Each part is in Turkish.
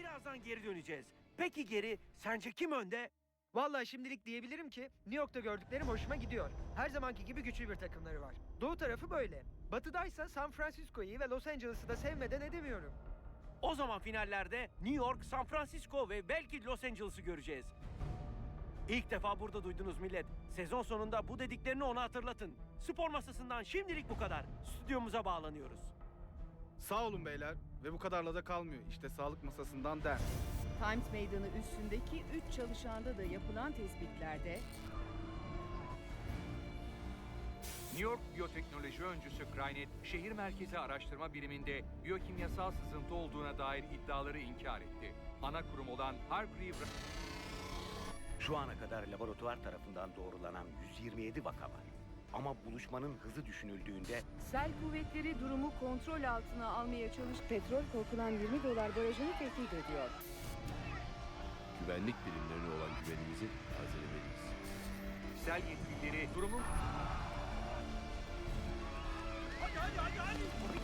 birazdan geri döneceğiz. Peki geri sence kim önde? Vallahi şimdilik diyebilirim ki New York'ta gördüklerim hoşuma gidiyor. Her zamanki gibi güçlü bir takımları var. Doğu tarafı böyle. Batıdaysa San Francisco'yu ve Los Angeles'ı da sevmeden edemiyorum. O zaman finallerde New York, San Francisco ve belki Los Angeles'ı göreceğiz. İlk defa burada duydunuz millet. Sezon sonunda bu dediklerini ona hatırlatın. Spor masasından şimdilik bu kadar. Stüdyomuza bağlanıyoruz. Sağ olun beyler. Ve bu kadarla da kalmıyor. İşte sağlık masasından der. Times Meydanı üstündeki 3 çalışanda da yapılan tespitlerde New York Biyoteknoloji öncüsü Crynet, şehir merkezi araştırma biriminde biyokimyasal sızıntı olduğuna dair iddiaları inkar etti. Ana kurum olan Hargreave Şu ana kadar laboratuvar tarafından doğrulanan 127 vaka var. Ama buluşmanın hızı düşünüldüğünde sel kuvvetleri durumu kontrol altına almaya çalış. Petrol korkulan 20 dolar barajını tehdit ediyor. güvenlik birimlerine olan güvenimizi tazelemeliyiz. sel yetkilileri durumun Hadi hadi hadi hadi.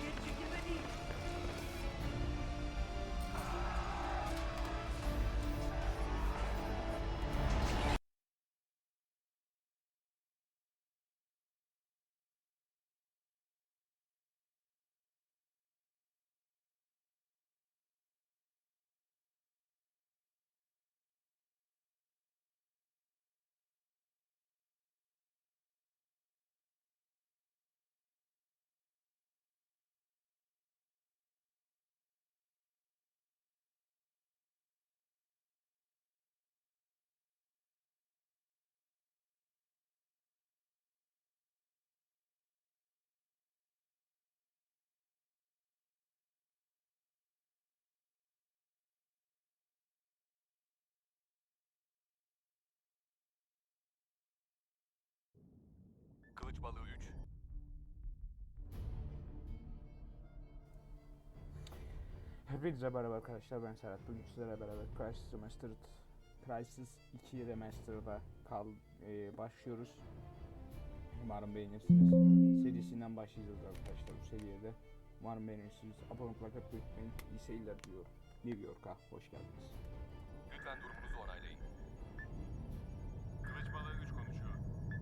Balığı 3. Hepinize merhaba arkadaşlar ben Serhat bugün sizlerle beraber Crisis Remastered Crisis 2 Remastered'a kal e, başlıyoruz. Umarım beğenirsiniz. Serisinden başlayacağız arkadaşlar bu seride. Umarım beğenirsiniz. Abone olmayı unutmayın. İyi seyirler diliyorum. New York'a hoş geldiniz. Lütfen durumunuzu onaylayın. Kılıç balığı 3 konuşuyor.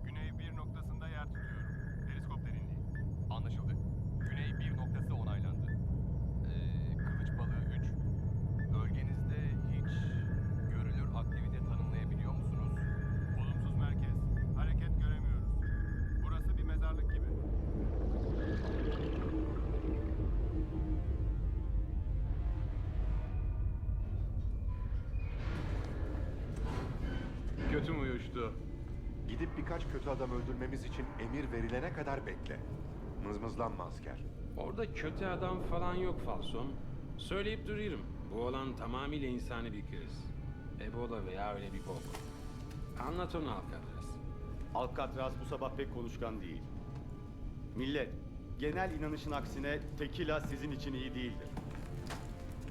Güney bir noktasında yer tutuyorum. Periskop derinliği. Anlaşıldı. Adam öldürmemiz için emir verilene kadar bekle. Mızmızlanma asker. Orada kötü adam falan yok Falson. Söyleyip duruyorum. Bu olan tamamıyla insani bir kriz. Ebola veya öyle bir bok. Anlat onu Alcatraz. Alcatraz bu sabah pek konuşkan değil. Millet, genel inanışın aksine tekila sizin için iyi değildir.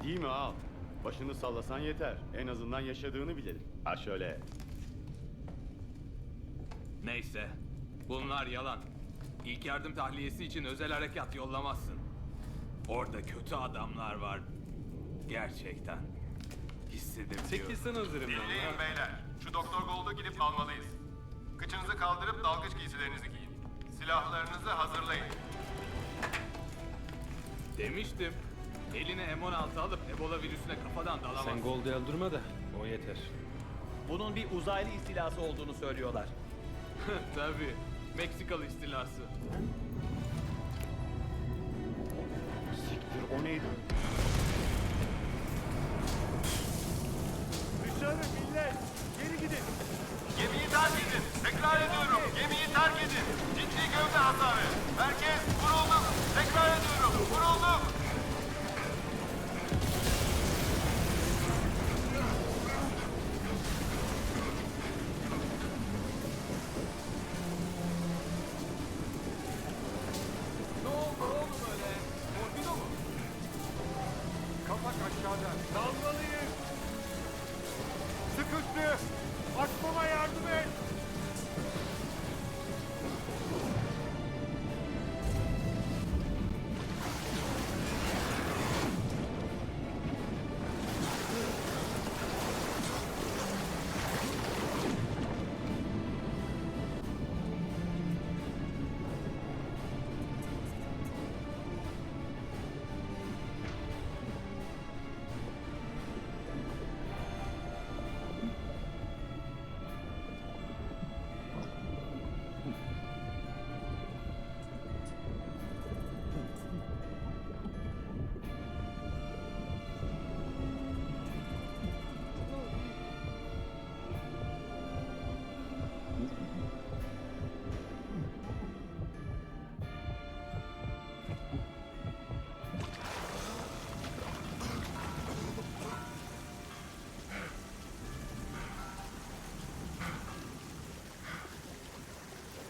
Değil mi ağam? Başını sallasan yeter. En azından yaşadığını bilelim. Ha şöyle. Neyse. Bunlar yalan. İlk yardım tahliyesi için özel harekat yollamazsın. Orada kötü adamlar var. Gerçekten. Hissedebiliyorum. Çekilsen hazırım Dinleyin beyler. Şu Doktor Gold'u gidip almalıyız. Kıçınızı kaldırıp dalgıç giysilerinizi giyin. Silahlarınızı hazırlayın. Demiştim. Eline M16 alıp Ebola virüsüne kafadan dalamazsın. Sen Gold'u öldürme de o yeter. bunun bir uzaylı istilası olduğunu söylüyorlar. Tabii. Meksikalı istilası. Siktir o neydi?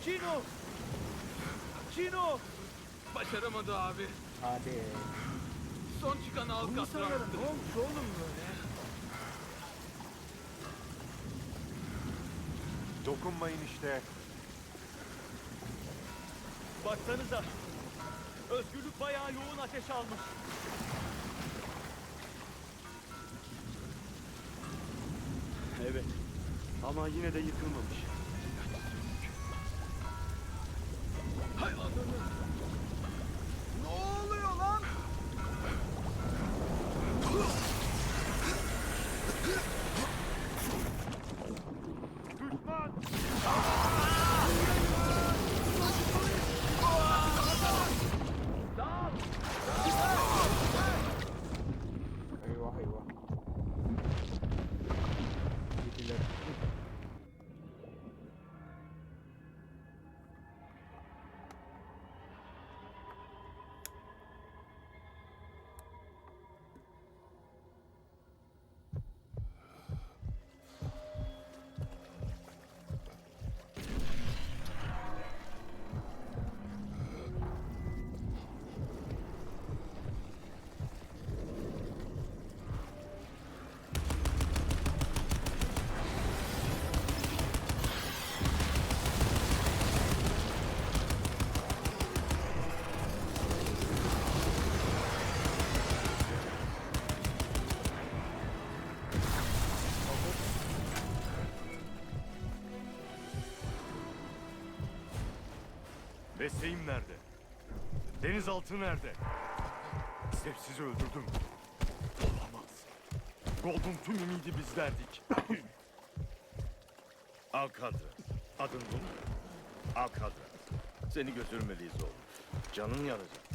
Chino! Chino! Başaramadı abi. Hadi. Son çıkan Alcatraz'tı. olmuş oğlum böyle? Dokunmayın işte. Baksanıza. Özgürlük bayağı yoğun ateş almış. Evet. Ama yine de yıkılmamış. Mesleğim nerede? Denizaltı nerede? Stepsiz'i öldürdüm. Olamaz. Gold'un tüm ümidi bizlerdik. Alcatraz. Adın bu mu? Alcatraz. Seni götürmeliyiz oğlum. Canın yanacak.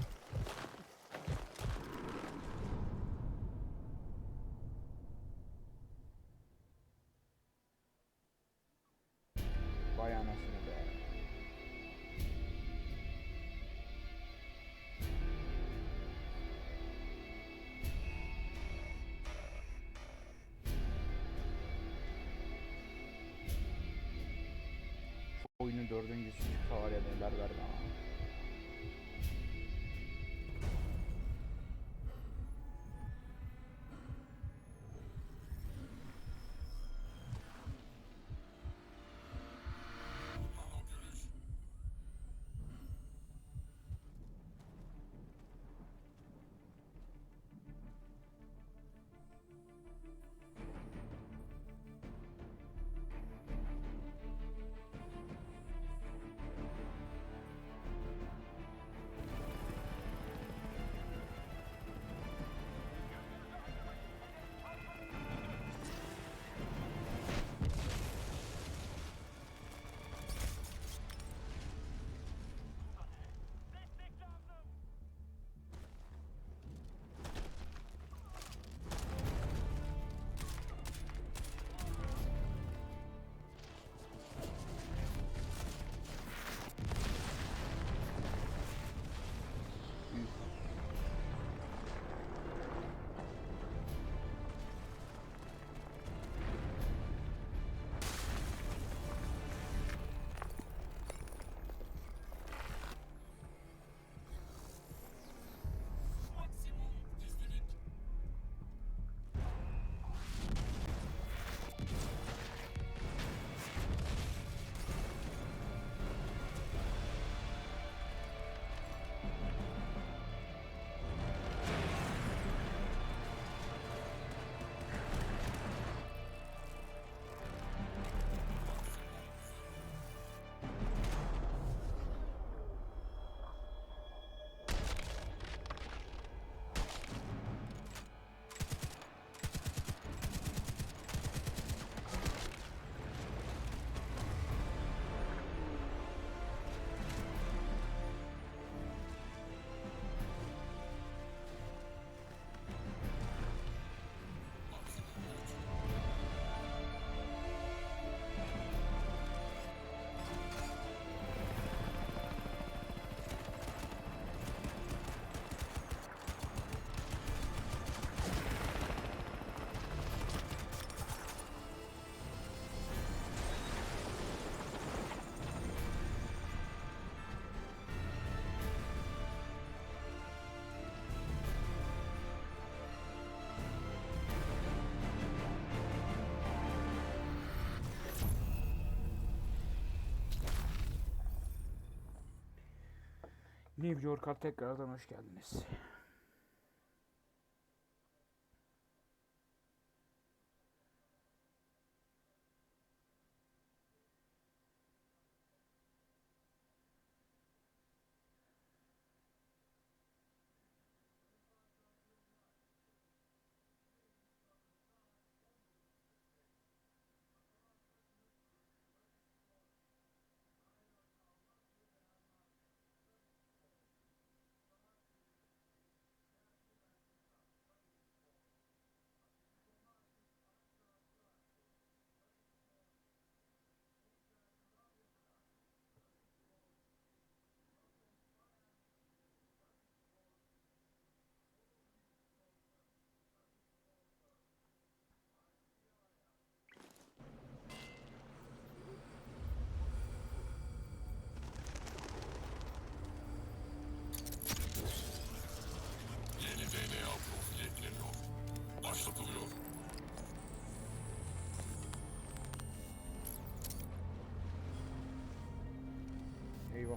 New York'a tekrardan hoş geldiniz.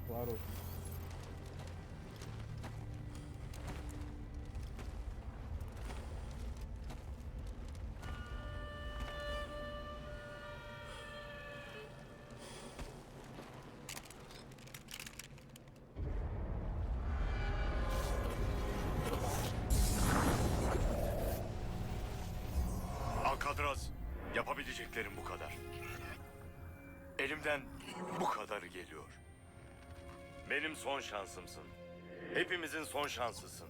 Eyvahlar olsun. Alkadraz, yapabileceklerim bu kadar. Elimden bu kadarı geliyor. Benim son şansımsın. Hepimizin son şansısın.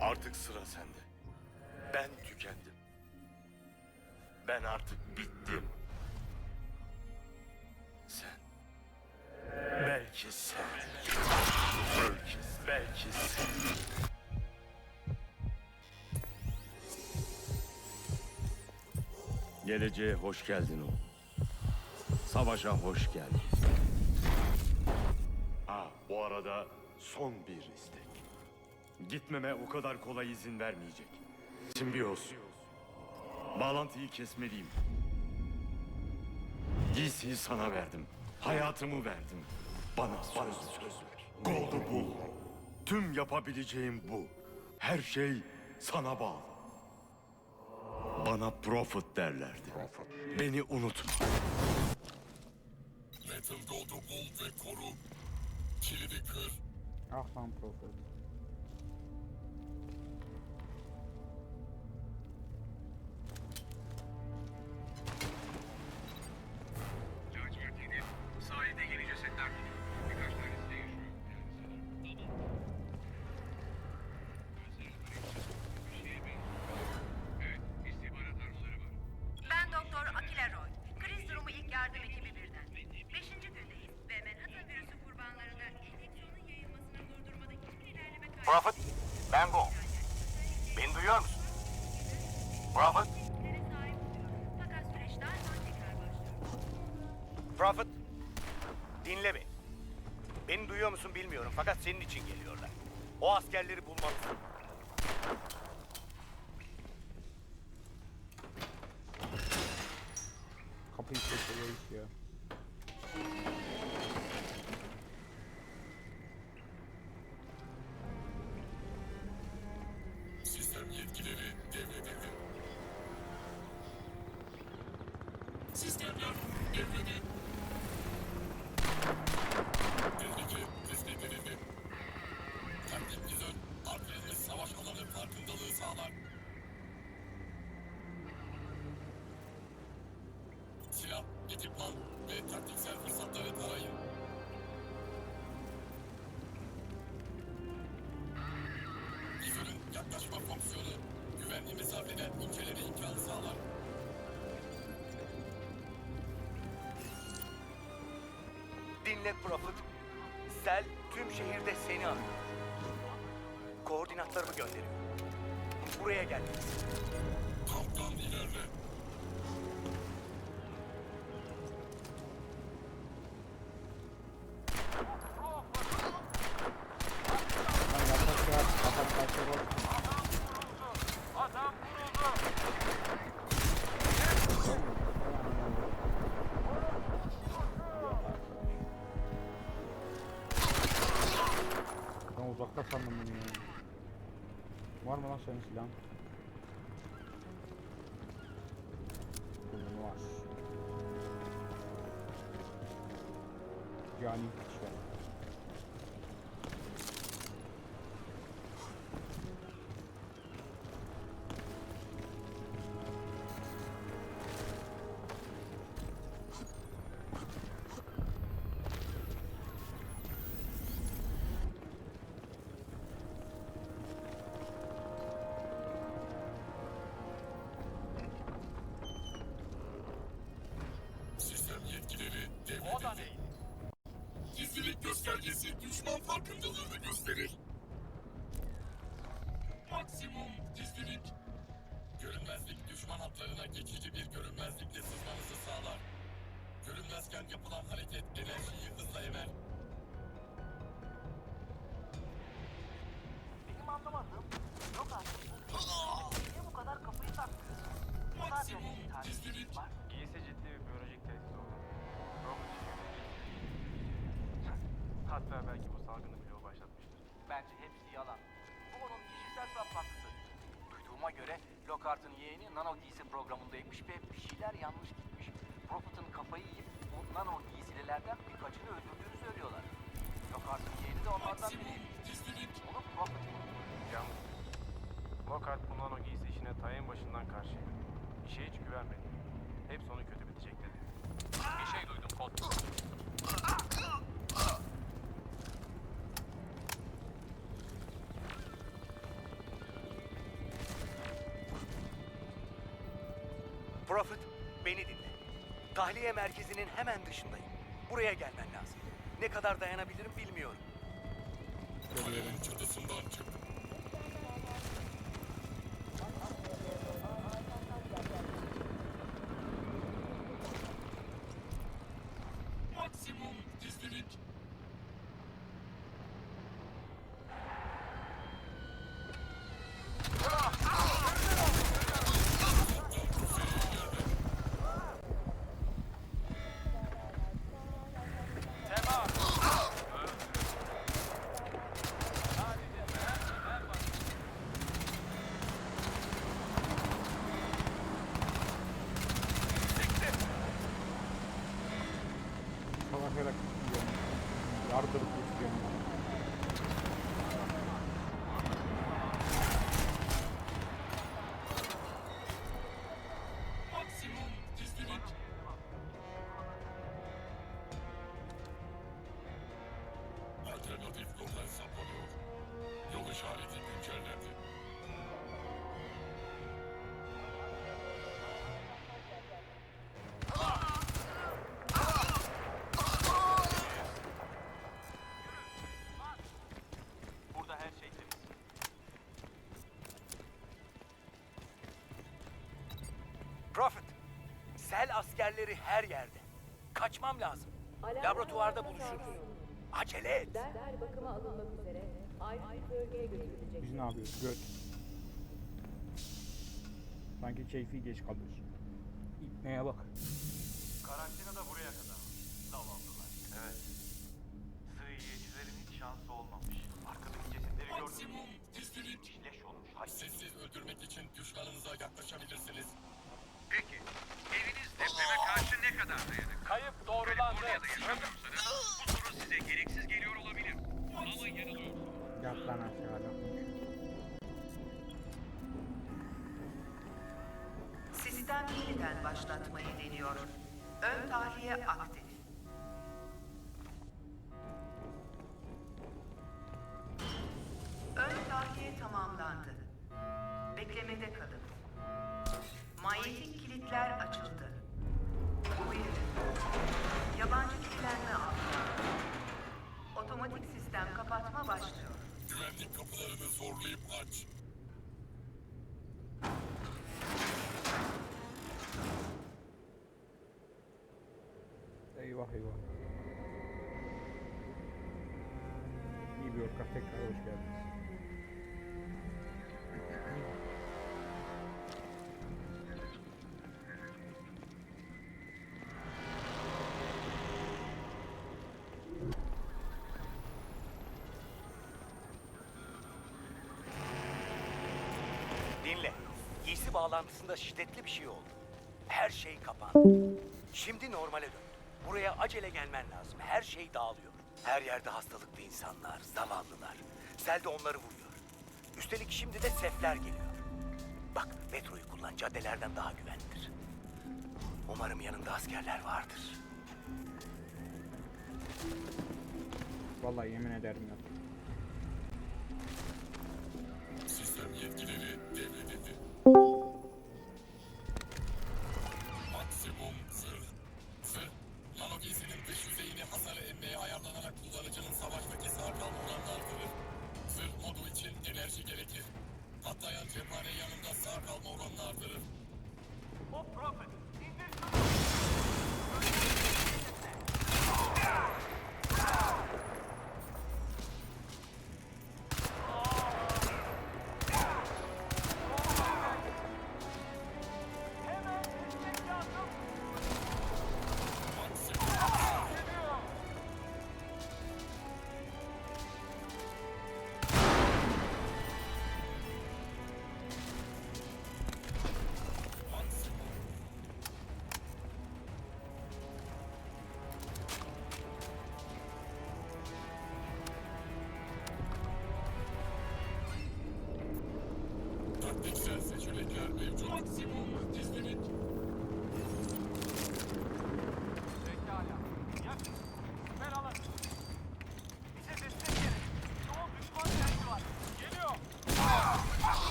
Artık sıra sende. Ben tükendim. Ben artık bittim. Sen. Belki sen. Belki, belki sen. Geleceğe hoş geldin oğlum. Savaşa hoş geldin. Ha, bu arada son bir istek. Gitmeme o kadar kolay izin vermeyecek. Simbiyoz. Bağlantıyı kesmeliyim. Giysiyi sana verdim. Hayatımı verdim. Bana söz, söz ver. Gold'u bul. Tüm yapabileceğim bu. Her şey sana bağlı. Bana Prophet derlerdi. Beni unutma. Metal Gold'u bul ve koru. Kilidi kır. Ah lan Prophet. Prophet, ben. Beni duyuyor musun? Prophet. Prophet, dinle beni. Beni duyuyor musun bilmiyorum fakat senin için geliyorlar. O askerleri bulmalısın. Kapıyı çekiyor. Dinle Prophet. Sel tüm şehirde seni arıyor. Koordinatlarımı gönderiyor. Buraya gel. Kaptan ilerle. Var mı lan yetkileri devredildi. Gizlilik göstergesi düşman farkındalığını gösterir. Bence hepsi yalan. Bu onun kişisel saplantısı. Duyduğuma göre Lockhart'ın yeğeni nano giysi programındaymış ve bir şeyler yanlış gitmiş. Prophet'ın kafayı yiyip bu nano giysililerden birkaçını öldürdüğünü söylüyorlar. Lockhart'ın yeğeni de onlardan biri. Onu Prophet. Yanlış. Lockhart bu nano giysi işine ta en başından karşıydı. İşe hiç güvenmedi. Hep sonu kötü bitecek dedi. Bir şey duydum Kod. Prophet, beni dinle. Tahliye merkezinin hemen dışındayım. Buraya gelmen lazım. Ne kadar dayanabilirim bilmiyorum. Kalenin çatısından çık. Askerleri her yerde. Kaçmam lazım. Laboratuvarda buluşuruz. Acele et. Derhal bakıma alınmak üzere ayrı bir bölgeye götürülecek. Biz ne yapıyoruz? Göt. Sanki keyfi geç kalıyoruz. İpneye bak. Kayıp doğrulandı. Bu soru size gereksiz geliyor olabilir. Ama yanılıyorsunuz. Yat lan aşağıda. Sistem yeniden başlatmayı deniyor. Ön tahliye aktif. Bağlantısında şiddetli bir şey oldu. Her şey kapandı. Şimdi normale döndü. Buraya acele gelmen lazım. Her şey dağılıyor. Her yerde hastalıklı insanlar, zavallılar. Sel de onları vuruyor. Üstelik şimdi de sefler geliyor. Bak metroyu kullan, caddelerden daha güvenlidir. Umarım yanında askerler vardır. Vallahi yemin ederim yok. Sistem yetkileri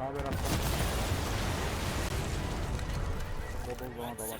Haber atladım. Bodozlama da var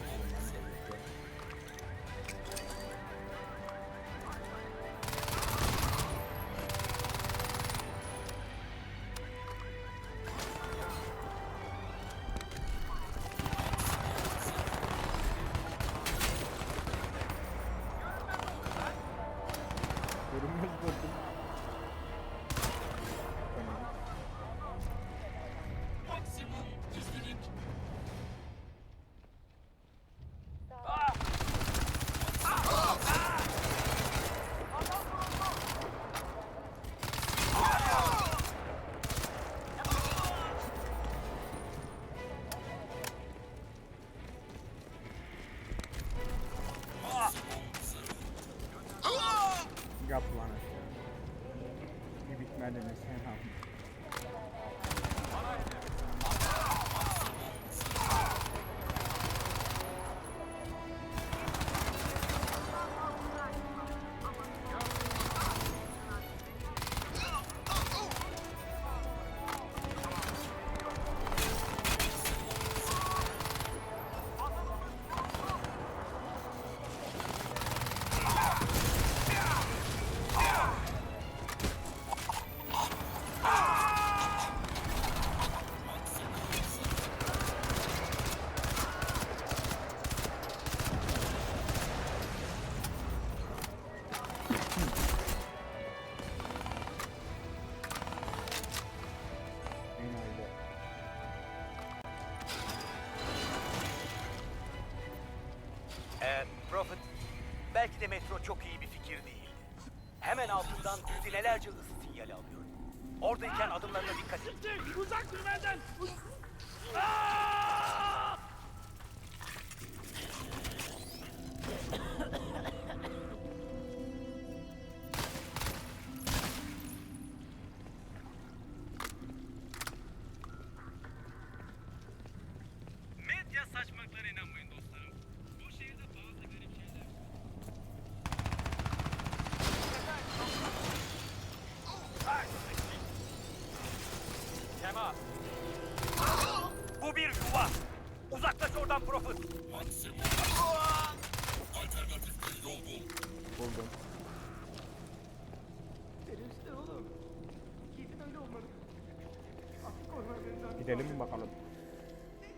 bakalım?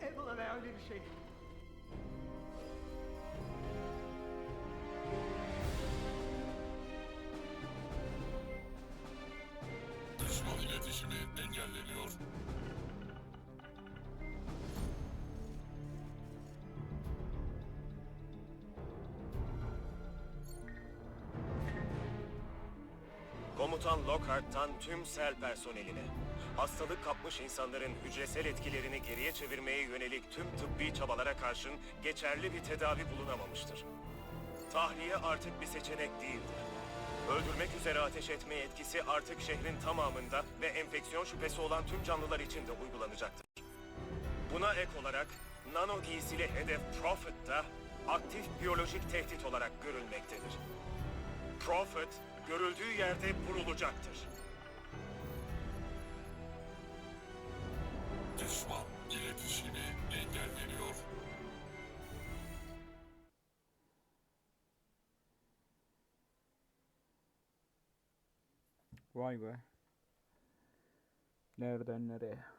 Ebola veya öyle bir şey. Düşman iletişimi engelleniyor. Komutan Lockhart'tan tüm sel personeline. Hastalık kapmış insanların hücresel etkilerini geriye çevirmeye yönelik tüm tıbbi çabalara karşın geçerli bir tedavi bulunamamıştır. Tahliye artık bir seçenek değildir. Öldürmek üzere ateş etme etkisi artık şehrin tamamında ve enfeksiyon şüphesi olan tüm canlılar için de uygulanacaktır. Buna ek olarak nano giysili hedef Prophet da aktif biyolojik tehdit olarak görülmektedir. Prophet görüldüğü yerde vurulacaktır. Düşman iletişimi engelleniyor. Vay be. Nereden nereye?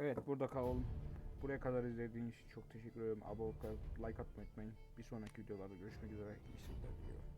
Evet burada kalalım. Buraya kadar izlediğiniz için çok teşekkür ederim. Abone olup like atmayı unutmayın. Bir sonraki videolarda görüşmek üzere. İyi seyirler diliyorum.